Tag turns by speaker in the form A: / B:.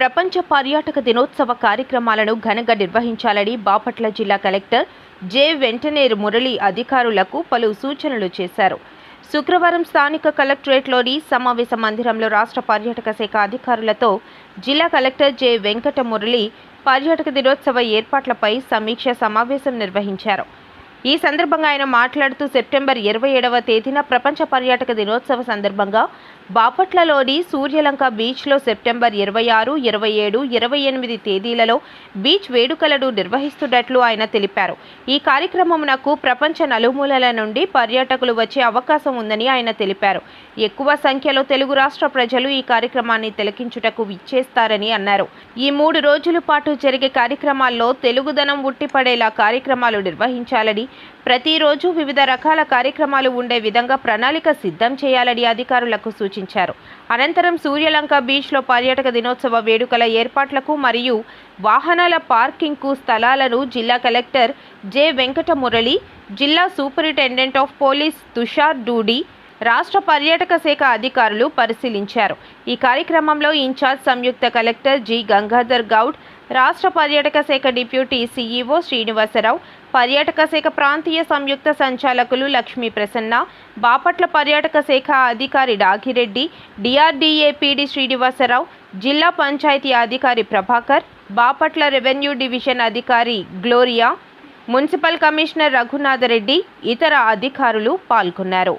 A: ప్రపంచ పర్యాటక దినోత్సవ కార్యక్రమాలను ఘనంగా నిర్వహించాలని బాపట్ల జిల్లా కలెక్టర్ జె వెంటనేరు మురళి అధికారులకు పలు సూచనలు చేశారు. శుక్రవారం స్థానిక కలెక్టరేట్లోని సమావేశ మందిరంలో రాష్ట్ర పర్యాటక శాఖ అధికారులతో జిల్లా కలెక్టర్ జె వెంకట మురళి పర్యాటక దినోత్సవ ఏర్పాట్లపై సమీక్ష సమావేశం నిర్వహించారు. ఈ సందర్భంగా ఆయన మాట్లాడుతూ సెప్టెంబర్ ఇరవై ఏడవ తేదీన ప్రపంచ పర్యాటక దినోత్సవ సందర్భంగా బాపట్లలోని సూర్యలంక బీచ్లో సెప్టెంబర్ ఇరవై ఆరు ఇరవై ఏడు ఇరవై ఎనిమిది తేదీలలో బీచ్ వేడుకలను నిర్వహిస్తున్నట్లు ఆయన తెలిపారు. ఈ కార్యక్రమమునకు ప్రపంచ నలుమూలల నుండి పర్యాటకులు వచ్చే అవకాశం ఉందని ఆయన తెలిపారు. ఎక్కువ సంఖ్యలో తెలుగు రాష్ట్ర ప్రజలు ఈ కార్యక్రమాన్ని తిలకించుటకు విచ్చేస్తారని అన్నారు. ఈ మూడు రోజుల పాటు జరిగే కార్యక్రమాల్లో తెలుగుదనం ఉట్టిపడేలా కార్యక్రమాలు నిర్వహించాలని ప్రతిరోజు వివిధ రకాల కార్యక్రమాలు ఉండే విధంగా ప్రణాళిక సిద్ధం చేయాలని అధికారులకు సూచించారు. అనంతరం సూర్యలంక బీచ్లో పర్యాటక దినోత్సవ వేడుకల ఏర్పాట్లకు మరియు వాహనాల పార్కింగ్కు స్థలాలను జిల్లా కలెక్టర్ జె వెంకట మురళి జిల్లా superintendent of police Tushar Dudi రాష్ట్ర పర్యాటక శాఖ అధికారులు పరిశీలించారు. ఈ కార్యక్రమంలో ఇన్ఛార్జ్ సంయుక్త కలెక్టర్ జి గంగాధర్ గౌడ్ రాష్ట్ర పర్యాటక శాఖ డిప్యూటీ సీఈఓ శ్రీనివాసరావు పర్యాటక శాఖ ప్రాంతీయ సంయుక్త సంచాలకులు లక్ష్మీ ప్రసన్న బాపట్ల పర్యాటక శాఖ అధికారి డాగిరెడ్డి డిఆర్డీఏ పీడి శ్రీనివాసరావు జిల్లా పంచాయతీ అధికారి ప్రభాకర్ బాపట్ల రెవెన్యూ డివిజన్ అధికారి గ్లోరియా మున్సిపల్ కమిషనర్ రఘునాథరెడ్డి ఇతర అధికారులు పాల్గొన్నారు.